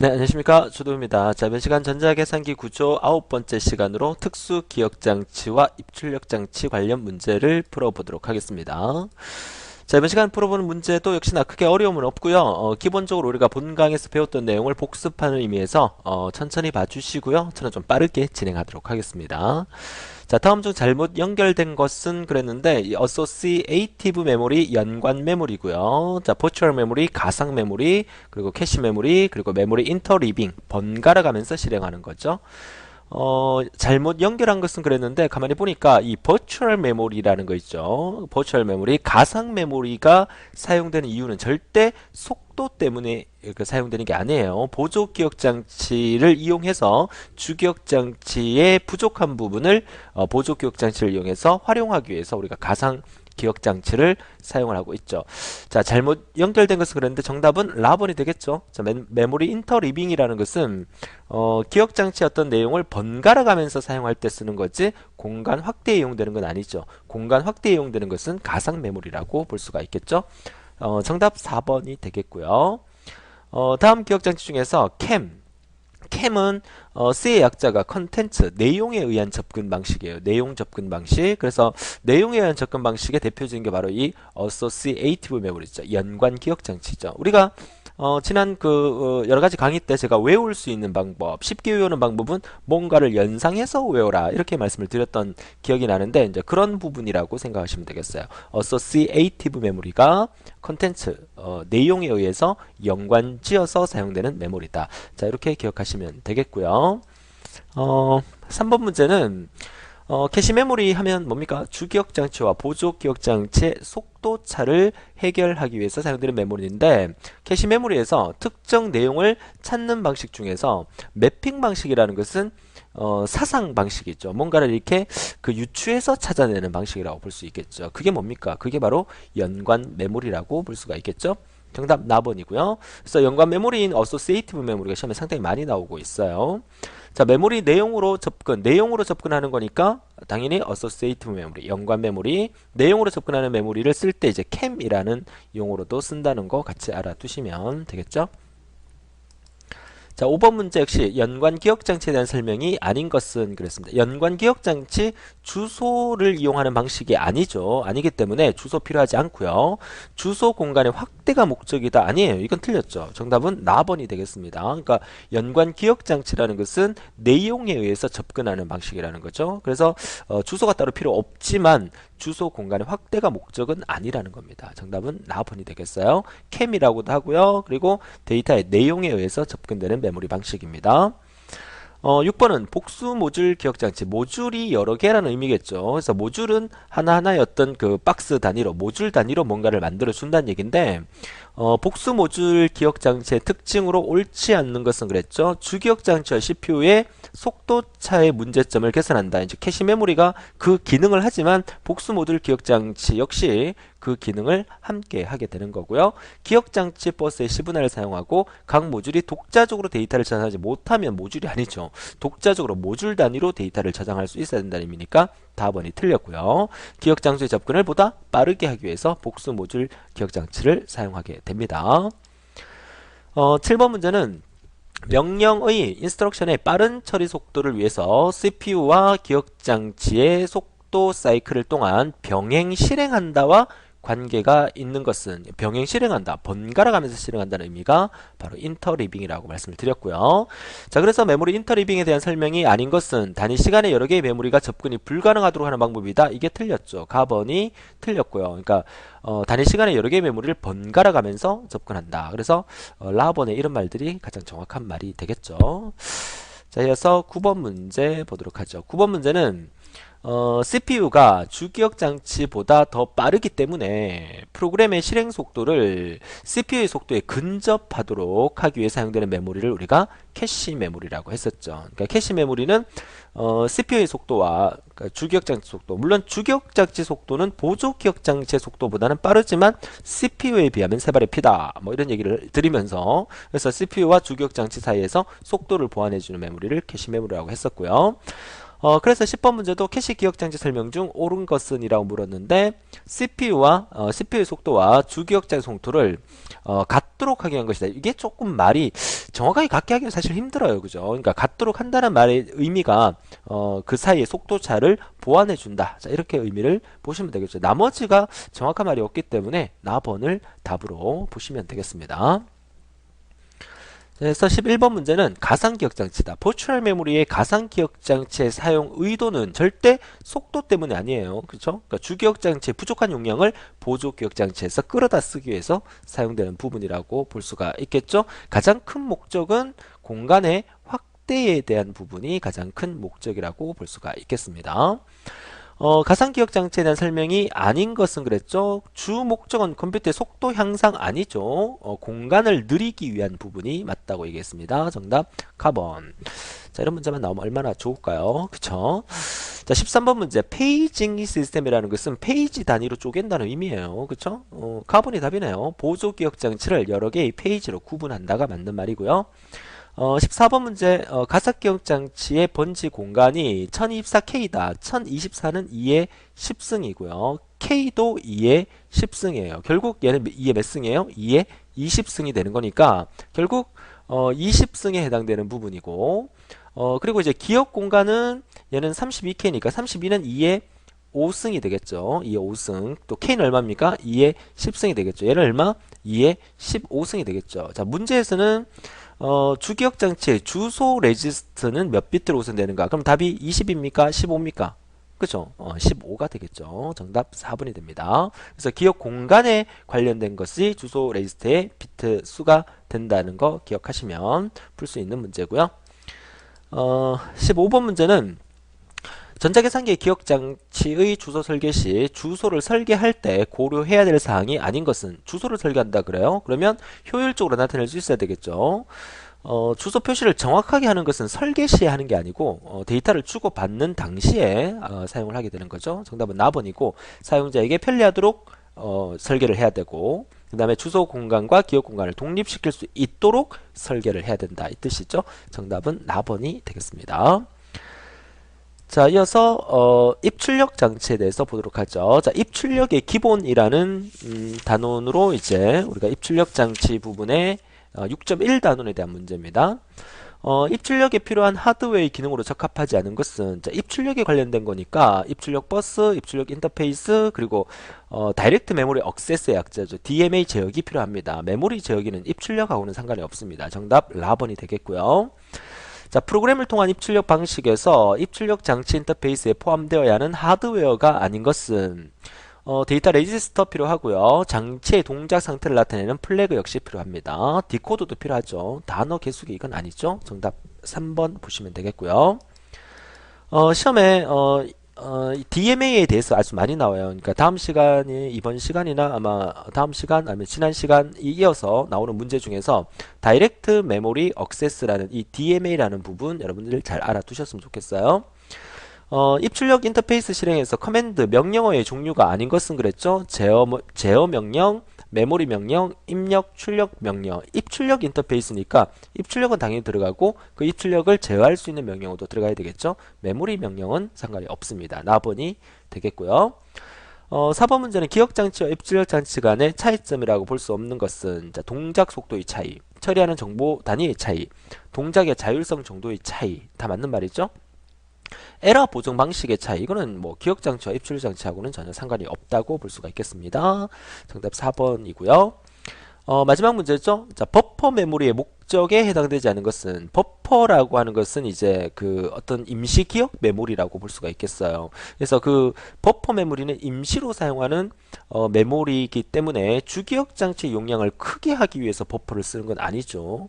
네, 안녕하십니까. 주도입니다. 자, 이번 시간 전자계산기 구조 아홉 번째 시간으로 특수 기억장치와 입출력장치 관련 문제를 풀어보도록 하겠습니다. 자, 이번 시간 풀어보는 문제도 역시나 크게 어려움은 없고요. 어, 기본적으로 우리가 본강에서 배웠던 내용을 복습하는 의미에서 어, 천천히 봐주시고요. 저는 좀 빠르게 진행하도록 하겠습니다. 자, 다음 중 잘못 연결된 것은 그랬는데 이 associative memory 연관 메모리고요. 자, virtual memory 가상 메모리, 그리고 캐시 메모리, 그리고 메모리 인터리빙 번갈아 가면서 실행하는 거죠. 어, 잘못 연결한 것은 그랬는데 가만히 보니까 이 버추얼 메모리라는 거 있죠. 버추얼 메모리, 가상 메모리가 사용되는 이유는 절대 속도 때문에 그 사용되는 게 아니에요. 보조 기억 장치를 이용해서 주기억 장치의 부족한 부분을 어, 보조 기억 장치를 이용해서 활용하기 위해서 우리가 가상 기억 장치를 사용을 하고 있죠. 자, 잘못 연결된 것은 그런데 정답은 라번이 되겠죠. 자, 메, 모리 인터리빙이라는 것은 어, 기억 장치 어떤 내용을 번갈아 가면서 사용할 때 쓰는 거지 공간 확대에 이용되는 건 아니죠. 공간 확대에 이용되는 것은 가상 메모리라고 볼 수가 있겠죠. 어, 정답 4번이 되겠고요. 어, 다음 기억 장치 중에서 캠 캠은 어, C의 약자가 컨텐츠, 내용에 의한 접근 방식이에요. 내용 접근 방식. 그래서 내용에 의한 접근 방식의 대표적인 게 바로 이 associative memory죠. 연관 기억 장치죠. 우리가 어, 지난 그 어, 여러 가지 강의 때 제가 외울 수 있는 방법, 쉽게 외우는 방법은 뭔가를 연상해서 외워라 이렇게 말씀을 드렸던 기억이 나는데 이제 그런 부분이라고 생각하시면 되겠어요. associative memory가 컨텐츠, 어, 내용에 의해서 연관지어서 사용되는 메모리다. 자 이렇게 기억하시면 되겠고요. 어, 3번 문제는 어, 캐시 메모리 하면 뭡니까? 주기억 장치와 보조 기억 장치의 속도 차를 해결하기 위해서 사용되는 메모리인데 캐시 메모리에서 특정 내용을 찾는 방식 중에서 매핑 방식이라는 것은 어, 사상 방식이죠. 뭔가를 이렇게 그 유추해서 찾아내는 방식이라고 볼 수 있겠죠. 그게 뭡니까? 그게 바로 연관 메모리라고 볼 수가 있겠죠. 정답 나번이고요. 그래서 연관 메모리인 어소시에이티브 메모리가 시험에 상당히 많이 나오고 있어요. 자, 메모리 내용으로 접근, 내용으로 접근하는 거니까 당연히 associative memory, 연관 메모리, 내용으로 접근하는 메모리를 쓸 때 이제 cam이라는 용어로도 쓴다는 거 같이 알아두시면 되겠죠? 자, 5번 문제 역시 연관 기억 장치에 대한 설명이 아닌 것은 그랬습니다. 연관 기억 장치 주소를 이용하는 방식이 아니죠. 아니기 때문에 주소 필요하지 않고요. 주소 공간의 확대가 목적이다. 아니에요. 이건 틀렸죠. 정답은 나번이 되겠습니다. 그러니까 연관 기억 장치라는 것은 내용에 의해서 접근하는 방식이라는 거죠. 그래서 어, 주소가 따로 필요 없지만 주소 공간의 확대가 목적은 아니라는 겁니다. 정답은 나번이 되겠어요. 캠이라고도 하고요. 그리고 데이터의 내용에 의해서 접근되는 메모리 방식입니다. 어, 6번은 복수 모듈 기억장치. 모듈이 여러 개라는 의미겠죠. 그래서 모듈은 하나하나의 어떤 그 박스 단위로, 모듈 단위로 뭔가를 만들어 준다는 얘기인데, 어, 복수 모듈 기억 장치의 특징으로 옳지 않는 것은 그랬죠. 주기억 장치와 CPU의 속도 차의 문제점을 개선한다. 이제 캐시 메모리가 그 기능을 하지만 복수 모듈 기억 장치 역시 그 기능을 함께 하게 되는 거고요. 기억 장치 버스의 시분할을 사용하고 각 모듈이 독자적으로 데이터를 저장하지 못하면 모듈이 아니죠. 독자적으로 모듈 단위로 데이터를 저장할 수 있어야 된다는 의미니까 답번이 틀렸고요. 기억 장치의 접근을 보다 빠르게 하기 위해서 복수 모듈 기억 장치를 사용하게 됩니다. 어, 7번 문제는 명령의 인스트럭션의 빠른 처리 속도를 위해서 CPU와 기억 장치의 속도 사이클을 동안 병행 실행한다와 관계가 있는 것은 병행 실행한다, 번갈아 가면서 실행한다는 의미가 바로 인터리빙이라고 말씀을 드렸고요. 자, 그래서 메모리 인터리빙에 대한 설명이 아닌 것은 단위 시간에 여러 개의 메모리가 접근이 불가능하도록 하는 방법이다. 이게 틀렸죠. 가번이 틀렸고요. 그러니까 어, 단위 시간에 여러 개의 메모리를 번갈아 가면서 접근한다. 그래서 어, 라번의 이런 말들이 가장 정확한 말이 되겠죠. 자, 이어서 9번 문제 보도록 하죠. 9번 문제는 어, CPU가 주기억 장치보다 더 빠르기 때문에 프로그램의 실행 속도를 CPU의 속도에 근접하도록 하기 위해 사용되는 메모리를 우리가 캐시 메모리라고 했었죠. 그러니까 캐시 메모리는 어, CPU의 속도와 그러니까 주기억 장치 속도, 물론 주기억 장치 속도는 보조 기억 장치의 속도보다는 빠르지만 CPU에 비하면 세 발의 피다. 뭐 이런 얘기를 드리면서 그래서 CPU와 주기억 장치 사이에서 속도를 보완해 주는 메모리를 캐시 메모리라고 했었고요. 어, 그래서 10번 문제도 캐시 기억장치 설명 중 옳은 것은 이라고 물었는데 CPU와 어, CPU의 속도와 주기억장 속도를 어, 같도록 하게 한 것이다. 이게 조금 말이 정확하게 같게 하기는 사실 힘들어요. 그죠? 그러니까 같도록 한다는 말의 의미가 어, 그 사이의 속도 차를 보완해 준다. 자, 이렇게 의미를 보시면 되겠죠. 나머지가 정확한 말이 없기 때문에 나번을 답으로 보시면 되겠습니다. 그래서 11번 문제는 가상기억장치다. 버추얼 메모리의 가상기억장치의 사용 의도는 절대 속도 때문이 아니에요. 그렇죠? 그러니까 주기억장치의 부족한 용량을 보조기억장치에서 끌어다 쓰기 위해서 사용되는 부분이라고 볼 수가 있겠죠. 가장 큰 목적은 공간의 확대에 대한 부분이 가장 큰 목적이라고 볼 수가 있겠습니다. 어, 가상기억 장치에 대한 설명이 아닌 것은 그랬죠. 주 목적은 컴퓨터의 속도 향상 아니죠. 어, 공간을 느리기 위한 부분이 맞다고 얘기했습니다. 정답 카본. 자, 이런 문제만 나오면 얼마나 좋을까요? 그쵸? 자, 13번 문제. 페이징 시스템이라는 것은 페이지 단위로 쪼갠다는 의미예요. 그쵸? 어, 카본이 답이네요. 보조기억 장치를 여러 개의 페이지로 구분한다가 맞는 말이고요. 어, 14번 문제 어, 가상기억 장치의 번지 공간이 1024K다. 1024는 2의 10승이고요. K도 2의 10승이에요. 결국 얘는 2의 몇 승이에요? 2의 20승이 되는 거니까 결국 어, 20승에 해당되는 부분이고 어, 그리고 이제 기억 공간은 얘는 32K니까 32는 2의 5승이 되겠죠. 2의 5승. 또 K는 얼마입니까? 2의 10승이 되겠죠. 얘는 얼마? 2의 15승이 되겠죠. 자, 문제에서는 어, 주기억 장치의 주소 레지스트는 몇 비트로 우선되는가? 그럼 답이 20입니까? 15입니까? 그죠? 어, 15가 되겠죠. 정답 4번이 됩니다. 그래서 기억 공간에 관련된 것이 주소 레지스트의 비트 수가 된다는 거 기억하시면 풀 수 있는 문제고요. 어, 15번 문제는 전자계산기의 기억장치의 주소 설계 시 주소를 설계할 때 고려해야 될 사항이 아닌 것은 주소를 설계한다 그래요. 그러면 효율적으로 나타낼 수 있어야 되겠죠. 어, 주소 표시를 정확하게 하는 것은 설계 시에 하는 게 아니고 어, 데이터를 주고받는 당시에 어, 사용을 하게 되는 거죠. 정답은 나번이고 사용자에게 편리하도록 어, 설계를 해야 되고 그 다음에 주소 공간과 기억 공간을 독립시킬 수 있도록 설계를 해야 된다 이 뜻이죠. 정답은 나번이 되겠습니다. 자, 이어서 어, 입출력 장치에 대해서 보도록 하죠. 자, 입출력의 기본이라는 음, 단원으로 이제 우리가 입출력 장치 부분의 어, 6.1 단원에 대한 문제입니다. 어, 입출력에 필요한 하드웨어의 기능으로 적합하지 않은 것은 자, 입출력에 관련된 거니까 입출력 버스, 입출력 인터페이스 그리고 어, 다이렉트 메모리 억세스의 약자죠. DMA 제어기 필요합니다. 메모리 제어기는 입출력하고는 상관이 없습니다. 정답 라번이 되겠고요. 자, 프로그램을 통한 입출력 방식에서 입출력 장치 인터페이스에 포함되어야 하는 하드웨어가 아닌 것은 어, 데이터 레지스터 필요하고요. 장치의 동작 상태를 나타내는 플래그 역시 필요합니다. 디코더도 필요하죠. 단어 개수기 이건 아니죠. 정답 3번 보시면 되겠고요. 어, 시험에 어, 어, DMA에 대해서 아주 많이 나와요. 그러니까 다음 시간이 이번 시간이나 아마 다음 시간 아니면 지난 시간 이어서 나오는 문제 중에서 다이렉트 메모리 억세스라는 이 DMA라는 부분 여러분들 잘 알아두셨으면 좋겠어요. 어, 입출력 인터페이스 실행에서 커맨드 명령어의 종류가 아닌 것은 그랬죠. 제어 제어 명령, 메모리 명령, 입력, 출력 명령, 입출력 인터페이스니까 입출력은 당연히 들어가고 그 입출력을 제어할 수 있는 명령어도 들어가야 되겠죠. 메모리 명령은 상관이 없습니다. 나번이 되겠고요. 어, 4번 문제는 기억장치와 입출력 장치 간의 차이점이라고 볼 수 없는 것은 자, 동작 속도의 차이, 처리하는 정보 단위의 차이, 동작의 자율성 정도의 차이 다 맞는 말이죠. 에러 보정 방식의 차이 이거는 뭐 기억 장치와 입출 장치하고는 전혀 상관이 없다고 볼 수가 있겠습니다. 정답 4번이고요. 어, 마지막 문제죠. 자, 버퍼 메모리의 목 적에 해당되지 않은 것은 버퍼라고 하는 것은 이제 그 어떤 임시 기억 메모리라고 볼 수가 있겠어요. 그래서 그 버퍼 메모리는 임시로 사용하는 어, 메모리이기 때문에 주기억 장치 용량을 크게 하기 위해서 버퍼를 쓰는 건 아니죠.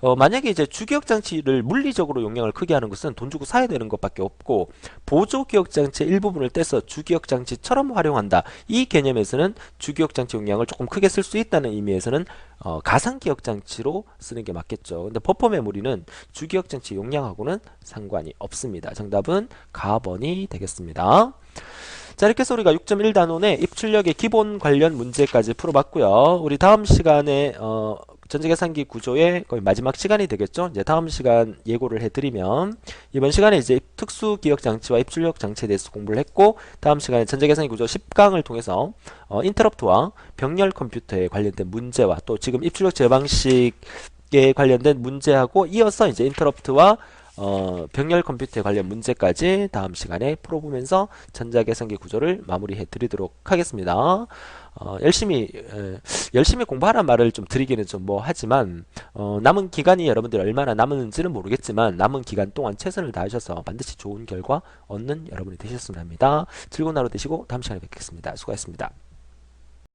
어, 만약에 이제 주기억 장치를 물리적으로 용량을 크게 하는 것은 돈 주고 사야 되는 것밖에 없고 보조 기억 장치의 일부분을 떼서 주기억 장치처럼 활용한다. 이 개념에서는 주기억 장치 용량을 조금 크게 쓸 수 있다는 의미에서는 어, 가상 기억 장치로 쓰는 게 맞겠죠. 근데 버퍼 메모리는 주 기억 장치 용량하고는 상관이 없습니다. 정답은 가번이 되겠습니다. 자 이렇게 해서 우리가 6.1 단원의 입출력의 기본 관련 문제까지 풀어봤고요. 우리 다음 시간에 어, 전자계산기 구조의 거의 마지막 시간이 되겠죠. 이제 다음 시간 예고를 해드리면 이번 시간에 이제 특수 기억 장치와 입출력 장치에 대해서 공부를 했고 다음 시간에 전자계산기 구조 10강을 통해서 어, 인터럽트와 병렬 컴퓨터에 관련된 문제와 또 지금 입출력 제방식 에 관련된 문제하고 이어서 이제 인터럽트와 어, 병렬 컴퓨터에 관련 문제까지 다음 시간에 풀어보면서 전자계산기 구조를 마무리해 드리도록 하겠습니다. 어, 열심히 에, 열심히 공부하란 말을 좀 드리기는 좀 뭐 하지만 어, 남은 기간이 여러분들 얼마나 남았는지는 모르겠지만 남은 기간 동안 최선을 다하셔서 반드시 좋은 결과 얻는 여러분이 되셨으면 합니다. 즐거운 하루 되시고 다음 시간에 뵙겠습니다. 수고하셨습니다.